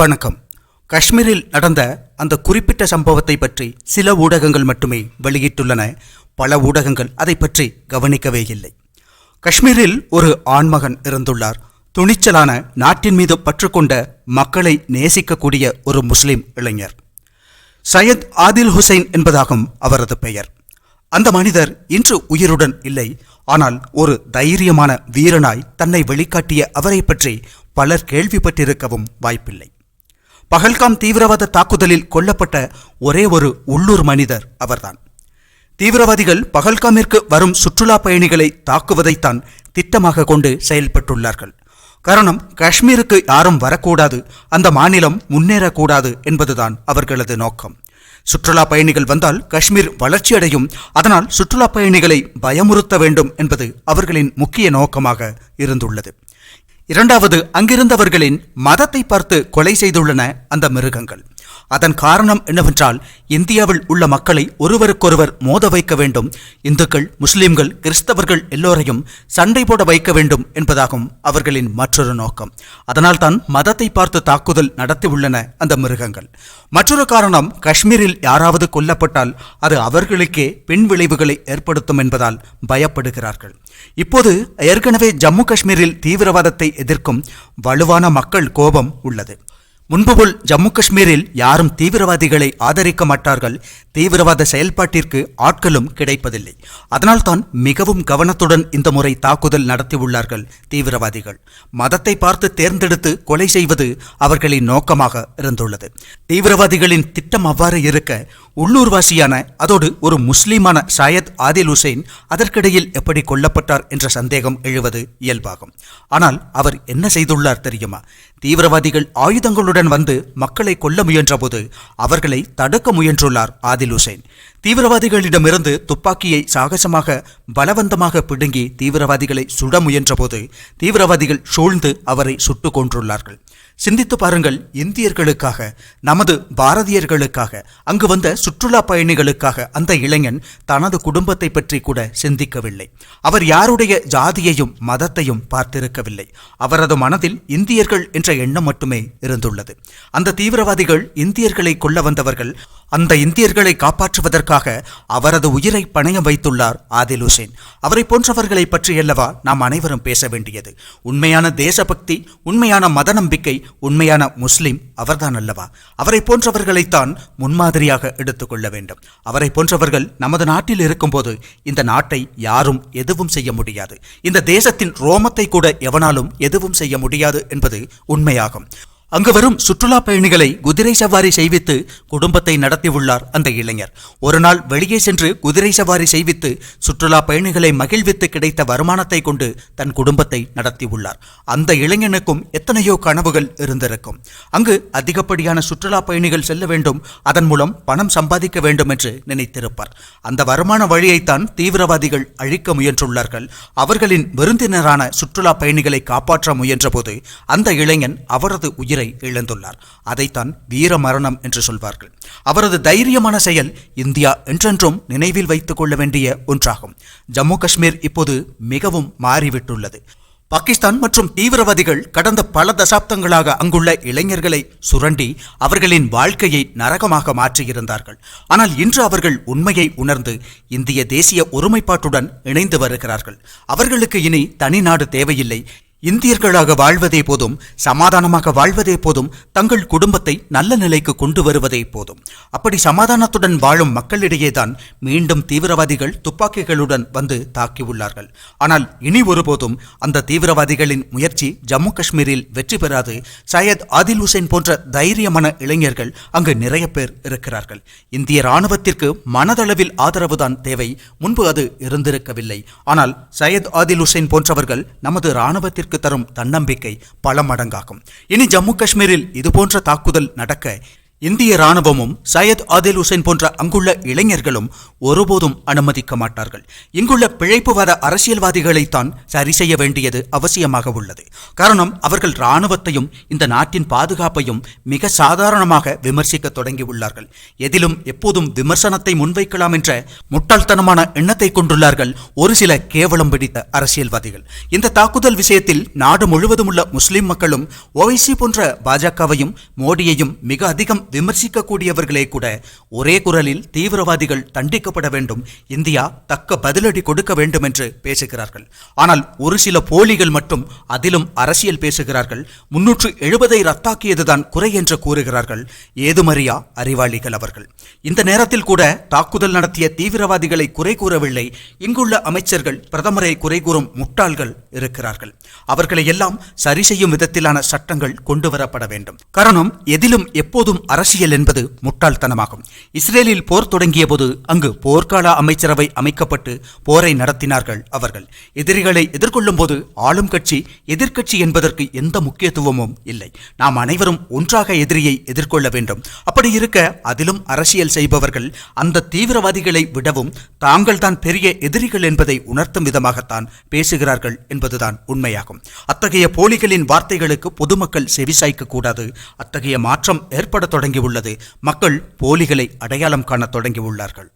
வணக்கம். காஷ்மீரில் நடந்த அந்த குறிப்பிட்ட சம்பவத்தை பற்றி சில ஊடகங்கள் மட்டுமே வெளியிட்டுள்ளன. பல ஊடகங்கள் அதை பற்றி கவனிக்கவே இல்லை. காஷ்மீரில் ஒரு ஆண்மகன் இருந்துள்ளார் துணிச்சலான நாட்டின் மீது பற்றுக்கொண்ட மக்களை நேசிக்கக்கூடிய ஒரு முஸ்லிம் இளைஞர். சையத் ஆதில் ஹுசைன் என்பதாகும் அவரது பெயர். அந்த மனிதர் இன்று உயிருடன் இல்லை. ஆனால் ஒரு தைரியமான வீரனாய் தன்னை வெளிக்காட்டிய அவரை பற்றி பலர் கேள்விப்பட்டிருக்கவும் வாய்ப்பில்லை. பகல்காம் தீவிரவாத தாக்குதலில் கொல்லப்பட்ட ஒரே ஒரு உள்ளூர் மனிதர் அவர்தான். தீவிரவாதிகள் பகல்காமிற்கு வரும் சுற்றுலா பயணிகளை தாக்குவதைத்தான் திட்டமாக கொண்டு செயல்பட்டுள்ளார்கள். காரணம் காஷ்மீருக்கு யாரும் வரக்கூடாது அந்த மாநிலம் முன்னேறக்கூடாது என்பதுதான் அவர்களது நோக்கம். சுற்றுலா பயணிகள் வந்தால் காஷ்மீர் வளர்ச்சியடையும் அதனால் சுற்றுலா பயணிகளை பயமுறுத்த வேண்டும் என்பது அவர்களின் முக்கிய நோக்கமாக இருந்துள்ளது. இரண்டாவது அங்கிருந்தவர்களின் மதத்தை பார்த்து கொலை செய்துள்ளன அந்த மிருகங்கள். அதன் காரணம் என்னவென்றால் இந்தியாவில் உள்ள மக்களை ஒருவருக்கொருவர் மோத வைக்க வேண்டும். இந்துக்கள் முஸ்லிம்கள் கிறிஸ்தவர்கள் எல்லோரையும் சண்டை போட வைக்க வேண்டும் என்பதாகும் அவர்களின் மற்றொரு நோக்கம். அதனால்தான் மதத்தை பார்த்து தாக்குதல் நடத்தியுள்ளன அந்த மிருகங்கள். மற்றொரு காரணம் காஷ்மீரில் யாராவது கொல்லப்பட்டால் அது அவர்களுக்கே பின் விளைவுகளை ஏற்படுத்தும் என்பதால் பயப்படுகிறார்கள். இப்போது ஏற்கனவே ஜம்மு காஷ்மீரில் தீவிரவாதத்தை எதிர்க்கும் வலுவான மக்கள் கோபம் உள்ளது. முன்பு போல் ஜம்மு காஷ்மீரில் யாரும் தீவிரவாதிகளை ஆதரிக்க மாட்டார்கள். தீவிரவாத செயல்பாட்டிற்கு ஆட்களும் கிடைப்பதில்லை. அதனால்தான் மிகவும் கவனத்துடன் இந்த முறை தாக்குதல் நடத்தியுள்ளார்கள் தீவிரவாதிகள். மதத்தை பார்த்து தேர்ந்தெடுத்து கொலை செய்வது அவர்களின் நோக்கமாக இருந்துள்ளது. தீவிரவாதிகளின் திட்டம் அவ்வாறு இருக்க உள்ளூர்வாசியான அதோடு ஒரு முஸ்லீமான சாயத் ஆதில் ஹுசைன் அதற்கிடையில் எப்படி கொல்லப்பட்டார் என்ற சந்தேகம் எழுவது இயல்பாகும். ஆனால் அவர் என்ன செய்துள்ளார் தெரியுமா? தீவிரவாதிகள் ஆயுதங்களுடன் வந்து மக்களை கொல்ல முயன்றபோது அவர்களை தடுக்க முயன்றுள்ளார் ஆதில் ஹுசைன் தீவிரவாதிகளிடமிருந்து துப்பாக்கியை சாகசமாக பலவந்தமாக பிடுங்கி தீவிரவாதிகளை சுட முயன்றபோது தீவிரவாதிகள் சூழ்ந்து அவரை சுட்டுக் கொன்றுள்ளார்கள். சிந்தித்து பாருங்கள் இந்தியர்களுக்காக நமது பாரதியர்களுக்காக அங்கு வந்த சுற்றுலா பயணிகளுக்காக அந்த இளைஞன் தனது குடும்பத்தை பற்றி கூட சிந்திக்கவில்லை. அவர் யாருடைய ஜாதியையும் மதத்தையும் பார்த்திருக்கவில்லை. அவரது மனதில் இந்தியர்கள் என்ற எண்ணம் மட்டுமே இருந்துள்ளது. அந்த தீவிரவாதிகள் இந்தியர்களை கொல்ல வந்தவர்கள் அந்த இந்தியர்களை காப்பாற்றுவதற்காக அவரது உயிரை பணயம் வைத்துள்ளார் ஆதில் ஹுசேன். அவரை போன்றவர்களை பற்றியல்லவா நாம் அனைவரும் பேச வேண்டியது? உண்மையான தேசபக்தி உண்மையான மத நம்பிக்கை உண்மையான முஸ்லிம் அவர்தான் அல்லவா? அவரை போன்றவர்களைத்தான் முன்மாதிரியாக எடுத்துக்கொள்ள வேண்டும். அவரை போன்றவர்கள் நமது நாட்டில் இருக்கும்போது இந்த நாட்டை யாரும் எதுவும் செய்ய முடியாது. இந்த தேசத்தின் ரோமத்தை கூட எவனாலும் எதுவும் செய்ய முடியாது என்பது உண்மையாகும். அங்கு வரும் சுற்றுலா பயணிகளை குதிரை சவாரி செய்வித்து குடும்பத்தை நடத்தியுள்ளார் அந்த இளைஞர். ஒரு நாள் வெளியே சென்று குதிரை சவாரி செய்வித்து சுற்றுலா பயணிகளை மகிழ்வித்து கிடைத்த வருமானத்தை கொண்டு தன் குடும்பத்தை நடத்தியுள்ளார். அந்த இளைஞனுக்கும் எத்தனையோ கனவுகள் இருந்திருக்கும். அங்கு அதிகப்படியான சுற்றுலா பயணிகள் செல்ல வேண்டும் அதன் மூலம் பணம் சம்பாதிக்க வேண்டும் என்று நினைத்திருப்பார். அந்த வருமான வழியைத்தான் தீவிரவாதிகள் அழிக்க முயன்றுள்ளார்கள். அவர்களின் விருந்தினரான சுற்றுலா பயணிகளை காப்பாற்ற முயன்றபோது அந்த இளைஞன் அவரது உயிர் உயிரை இழந்துள்ளார். அதைத்தான் வீர மரணம் என்று சொல்வார்கள். அவரது தைரியமான செயல் இந்தியா என்றென்றும் நினைவில் வைத்துக் கொள்ள வேண்டிய ஒன்றாகும். ஜம்மு காஷ்மீர் இப்போது மிகவும் மாறிவிட்டுள்ளது. பாகிஸ்தான் மற்றும் தீவிரவாதிகள் கடந்த பல தசாப்தங்களாக அங்குள்ள இளைஞர்களை சுரண்டி அவர்களின் வாழ்க்கையை நரகமாக மாற்றியிருந்தார்கள். ஆனால் இன்று அவர்கள் உண்மையை உணர்ந்து இந்திய தேசிய ஒருமைப்பாட்டுடன் இணைந்து வருகிறார்கள். அவர்களுக்கு இனி தனி நாடு தேவையில்லை. இந்தியர்களாக வாழ்வதே போதும் சமாதானமாக வாழ்வதே போதும் தங்கள் குடும்பத்தை நல்ல நிலைக்கு கொண்டு வருவதே போதும். அப்படி சமாதானத்துடன் வாழும் மக்களிடையேதான் மீண்டும் தீவிரவாதிகள் துப்பாக்கிகளுடன் வந்து தாக்கியுள்ளார்கள். ஆனால் இனி ஒருபோதும் அந்த தீவிரவாதிகளின் முயற்சி ஜம்மு காஷ்மீரில் வெற்றி பெறாது. சையத் ஆதில் ஹுசைன் போன்ற தைரியமான இளைஞர்கள் அங்கு நிறைய பேர் இருக்கிறார்கள். இந்திய ராணுவத்திற்கு மனதளவில் ஆதரவுதான் தேவை. முன்பு அது இருந்திருக்கவில்லை. ஆனால் சையத் ஆதில் ஹுசைன் போன்றவர்கள் நமது ராணுவத்திற்கு தரும் தன்னம்பிக்கை பல மடங்காகும். இனி ஜம்மு காஷ்மீரில் இதுபோன்ற தாக்குதல் நடக்க இந்திய ராணுவமும் சையத் ஆதில் உசைன் போன்ற அங்குள்ள இளைஞர்களும் ஒருபோதும் அனுமதிக்க மாட்டார்கள். இங்குள்ள பிழைப்புவாத அரசியல்வாதிகளைத்தான் சரி செய்ய வேண்டியது அவசியமாக உள்ளது. காரணம் அவர்கள் ராணுவத்தையும் இந்த நாட்டின் பாதுகாப்பையும் மிக சாதாரணமாக விமர்சிக்க தொடங்கியுள்ளார்கள். எதிலும் எப்போதும் விமர்சனத்தை முன்வைக்கலாம் என்ற முட்டாள்தனமான எண்ணத்தை கொண்டுள்ளார்கள் ஒரு சில கேவலம் பிடித்த அரசியல்வாதிகள். இந்த தாக்குதல் விஷயத்தில் நாடு முழுவதும் உள்ள முஸ்லிம் மக்களும் ஓவைசி போன்ற பாஜகவையும் மோடியையும் மிக அதிகம் விமர்சிக்கக்கூடியவர்களே கூட ஒரே குரலில் தீவிரவாதிகள் தண்டிக்கப்பட வேண்டும் இந்தியா தக்க பதிலடி கொடுக்க வேண்டும் என்று பேசுகிறார்கள். ஆனால் ஒரு சில போலிகள் மட்டும் அதிலும் அரசியல் பேசுகிறார்கள். முன்னூற்று எழுபதை ரத்தாக்கியதுதான் குறை என்று கூறுகிறார்கள் ஏதுமறியா அறிவாளிகள் அவர்கள். இந்த நேரத்தில் கூட தாக்குதல் நடத்திய தீவிரவாதிகளை குறை கூறவில்லை. இங்குள்ள அமைச்சர்கள் பிரதமரை குறை கூறும் முட்டாள்கள் இருக்கிறார்கள். அவர்களை எல்லாம் சரி செய்யும் விதத்திலான சட்டங்கள் கொண்டு வரப்பட வேண்டும். காரணம் எதிலும் எப்போதும் அரசியல் என்பது முட்டாள்தனமாகும். இஸ்ரேலில் போர் தொடங்கிய போது அங்கு போர்க்கால அமைச்சரவை அமைக்கப்பட்டு போரை நடத்தினார்கள் அவர்கள். எதிரிகளை எதிர்கொள்ளும் போது ஆளும் கட்சி எதிர்கட்சி என்பதற்கு எந்த முக்கியத்துவமும் இல்லை. நாம் அனைவரும் ஒன்றாக எதிரியை எதிர்கொள்ள வேண்டும். அப்படி இருக்க அதிலும் அரசியல் செய்பவர்கள் அந்த தீவிரவாதிகளை விடவும் தாங்கள் தான் பெரிய எதிரிகள் என்பதை உணர்த்தும் விதமாகத்தான் பேசுகிறார்கள் என்பதுதான் உண்மையாகும். அத்தகைய போலிகளின் வார்த்தைகளுக்கு பொதுமக்கள் செவிசாய்க்க கூடாது அத்தகைய மாற்றம் ஏற்பட தொடங்கியுள்ளது. மக்கள் போலிகளை அடையாளம் காணத் தொடங்கியுள்ளார்கள்.